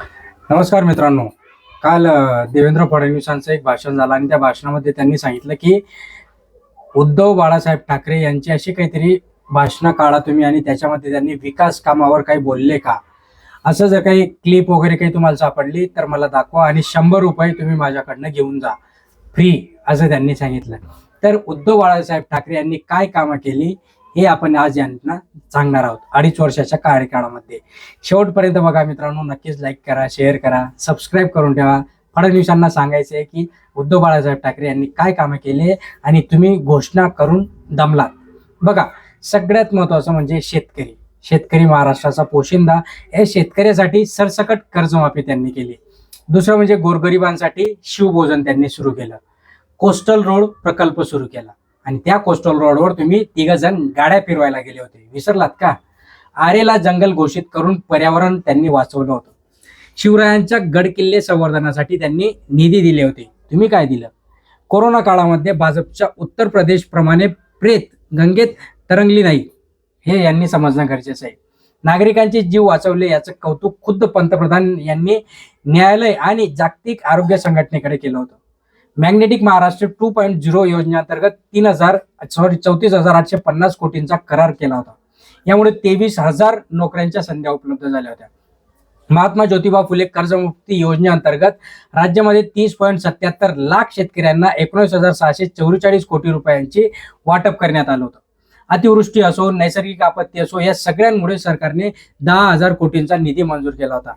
नमस्कार मित्रांनो. काल देवेंद्र फडणवीसांचं एक भाषण झालं आणि त्या भाषणामध्ये त्यांनी सांगितलं की उद्धव बाळासाहेब ठाकरे यांची अशी काहीतरी भाषणं काढा तुम्ही आणि त्याच्यामध्ये त्यांनी विकास कामावर काही बोलले का? असं जर काही क्लिप वगैरे काही तुम्हाला सापडली तर मला दाखवा आणि शंभर रुपये तुम्ही माझ्याकडनं घेऊन जा. फ्री असं त्यांनी सांगितलं. तर उद्धव बाळासाहेब ठाकरे यांनी काय कामं केली? हे आपण आज यांना सांगणार आहोत अडीच वर्षाच्या कार्यकाळामध्ये. शेवटपर्यंत बघा मित्रांनो नक्कीच लाईक करा शेअर करा सबस्क्राईब करून ठेवा. फडणवीसांना सांगायचं आहे की उद्धव बाळासाहेब ठाकरे यांनी काय कामं केले आणि तुम्ही घोषणा करून दमलात. बघा सगळ्यात महत्वाचं म्हणजे शेतकरी. शेतकरी महाराष्ट्राचा पोशिंदा या शेतकऱ्यासाठी सरसकट कर्जमाफी त्यांनी केली. दुसरं म्हणजे गोरगरिबांसाठी शिवभोजन त्यांनी सुरू केलं. कोस्टल रोड प्रकल्प सुरू केला. आणि त्या कोस्टल रोडवर तुम्ही तिघ जण गाड्या फिरवायला गेले होते. विसरलात का? आरेला जंगल घोषित करून पर्यावरण त्यांनी वाचवलं होतं. शिवरायांच्या गडकिल्ले संवर्धनासाठी त्यांनी निधी दिले होते. तुम्ही काय दिलं? कोरोना काळामध्ये भाजपच्या उत्तर प्रदेश प्रमाणे प्रेत गंगेत तरंगली नाही. हे यांनी समजणं गरजेचं आहे. नागरिकांचे जीव वाचवले याचं कौतुक खुद्द पंतप्रधान यांनी न्यायालय आणि जागतिक आरोग्य संघटनेकडे केलं होतं. Magnetic Maharashtra two point zero योजनेअंतर्गत तीन हजार सॉरी चौतीस हजार आठशे पन्नास कोटींचा करार केला होता. यामुळे तेवीस हजार नोकऱ्यांच्या संध्या उपलब्ध झाल्या होत्या. महात्मा ज्योतिबा फुले कर्जमुक्ती योजनेअंतर्गत राज्यामध्ये तीस पॉईंट सत्याहत्तर लाख शेतकऱ्यांना एकोणीस हजार सहाशे चौवेचाळीस कोटी रुपयांची वाटप करण्यात आलं होतं. अतिवृष्टी असो नैसर्गिक आपत्ती असो या सगळ्यांमुळे सरकारने दहा हजार कोटींचा निधी मंजूर केला होता.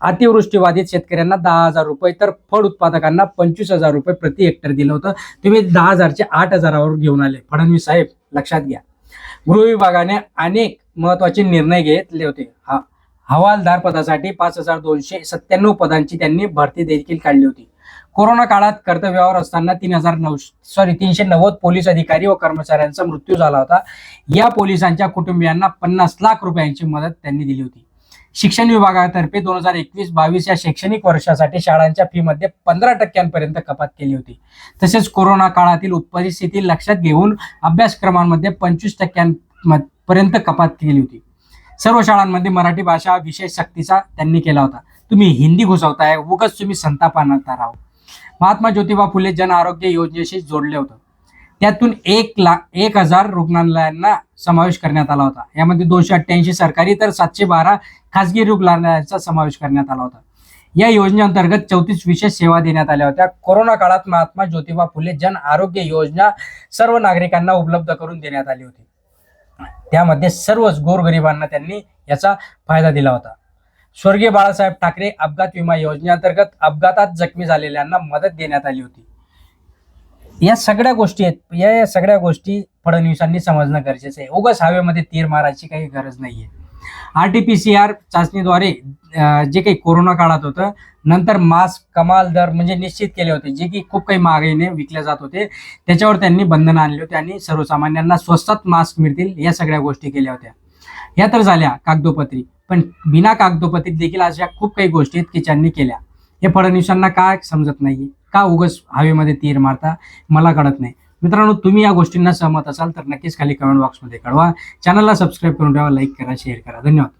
अतिवृष्टीबाधित शेतकऱ्यांना दहा हजार रुपये तर फळ उत्पादकांना पंचवीस हजार रुपये प्रति हेक्टर दिलं होतं. तुम्ही दहा हजारचे आठ हजारावर घेऊन आले. फडणवीस साहेब लक्षात घ्या. गृह विभागाने अनेक महत्त्वाचे निर्णय घेतले होते. हा हवालदार पदासाठी पाच हजार दोनशे सत्त्याण्णव पदांची त्यांनी भरती देखील काढली होती. कोरोना काळात कर्तव्यावर असताना तीन हजार नऊ सॉरी तीनशे नव्वद पोलीस अधिकारी व कर्मचाऱ्यांचा मृत्यू झाला होता. या पोलिसांच्या कुटुंबियांना पन्नास लाख रुपयांची मदत त्यांनी दिली होती. शिक्षण विभागातर्फे दोन हजार एकवीस बावीस या शैक्षणिक वर्षासाठी शाळांच्या फी मध्ये पंधरा टक्क्यांपर्यंत कपात केली होती. तसेच कोरोना काळातील परिस्थिती लक्षात घेऊन अभ्यासक्रमांमध्ये पंचवीस टक्क्यांपर्यंत कपात केली होती. सर्व शाळांमध्ये मराठी भाषा विषय सक्तीचा त्यांनी केला होता. तुम्ही हिंदी घुसवताय उगाच तुम्ही संतापानता राहो. महात्मा ज्योतिबा फुले जन आरोग्य योजनेशी जोडले होतं. त्यातून एक लाख एक हजार रुग्णालयांना समावेश करण्यात आला होता. यामध्ये दोनशे अठ्ठ्याऐंशी सरकारी तर सातशे बारा खासगी रुग्णालयांचा समावेश करण्यात आला होता. या योजनेअंतर्गत चौतीस विशेष सेवा देण्यात आल्या होत्या. कोरोना काळात महात्मा ज्योतिबा फुले जन आरोग्य योजना सर्व नागरिकांना उपलब्ध करून देण्यात आली होती. त्यामध्ये सर्वच गोरगरिबांना त्यांनी याचा फायदा दिला होता. स्वर्गीय बाळासाहेब ठाकरे अपघात विमा योजनेअंतर्गत अपघातात जखमी झालेल्यांना मदत देण्यात आली होती. या सगळ्या गोष्टी आहेत. या या सगळ्या गोष्टी फडणवीसांनी समजणं गरजेचं आहे. उगाच हवेमध्ये तीर मारायची काही गरज नाहीये. R T P C R चाचणीद्वारे जे काही कोरोना काळात होतं नंतर मास्क कमाल दर म्हणजे निश्चित केले होते जे की खूप काही महागाईने विकले जात होते. त्याच्यावर त्यांनी बंधनं आणली होती आणि सर्वसामान्यांना स्वस्तात मास्क मिळतील या सगळ्या गोष्टी केल्या होत्या. या तर झाल्या कागदोपत्री पण बिना कागदोपत्रीत देखील अशा खूप काही गोष्टी आहेत की ज्यांनी केल्या. हे फडणवीसांना काय समजत नाही का उगस हवेमध्ये तीर मारता मला कळत नाही. मित्रांनो तुम्ही या गोष्टींना सहमत असाल तर नक्कीच खाली कमेंट बॉक्समध्ये कळवा. चॅनलला सबस्क्राईब करून ठेवा लाईक करा शेअर करा. धन्यवाद.